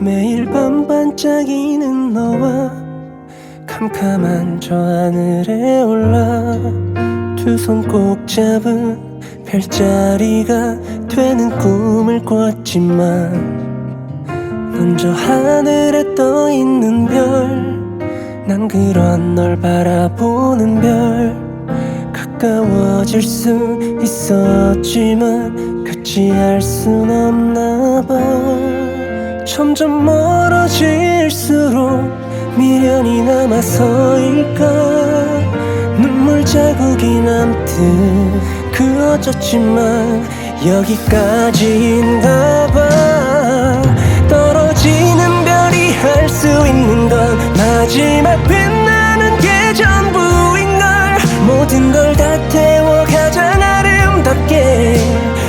매일 밤 반짝이는 너와 캄캄한 저 하늘에 올라 두 손 꼭 잡은 별자리가 되는 꿈을 꿨지만 넌저 하늘에 떠 있는 별. 난 그런 널 바라보는 별. 가까워질 수 있었지만 같이 할 순 없나 봐. 점점 멀어질수록 미련이 남아서일까? 눈물 자국이 남듯 그어졌지만 여기까지인가 마지막 빛나는 게 전부인 걸 모든 걸 다 태워 가장 아름답게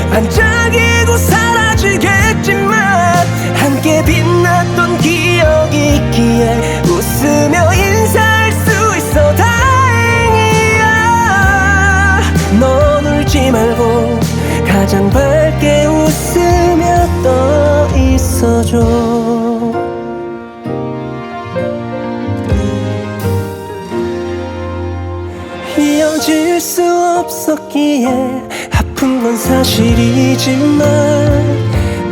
반짝이고 사라지겠지만 함께 빛났던 기억이 있기에 웃으며 인사할 수 있어 다행이야. 넌 울지 말고 가장 밝게 웃으며 떠 있어줘 이어질 수 없었기에 아픈 건 사실이지만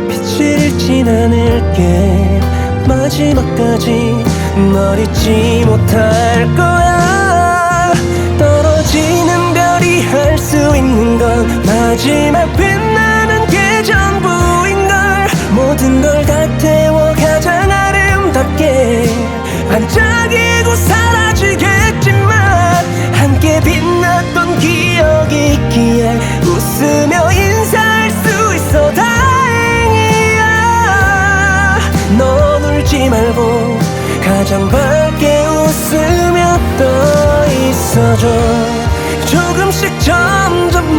빛을 잃진 않을게. 마지막까지 널 잊지 못할 거야. 떨어지는 별이 할 수 있는 건 마지막 빛나는 게 전부인 걸. 모든 걸 다 태워 가장 아름답게. 반짝 웃으며 인사할 수 있어 다행이야. 넌 울지 말고 가장 밝게 웃으며 떠 있어줘. 조금씩 점점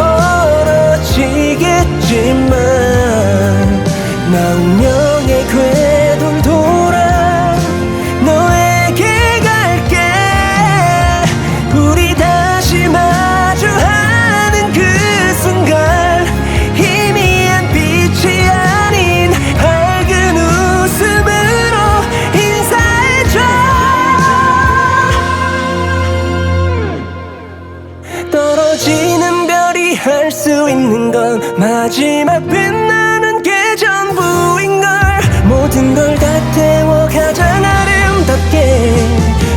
떨어지는 별이 할 수 있는 건 마지막 빛나는 게 전부인걸. 모든 걸 다 태워 가장 아름답게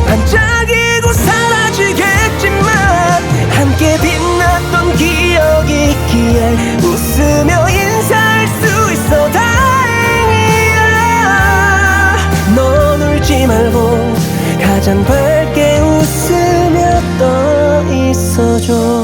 반짝이고 사라지겠지만 함께 빛났던 기억이 있기에 웃으며 인사할 수 있어 다행이야. 너 울지 말고 가장 밝게 웃으며 떠 있어줘.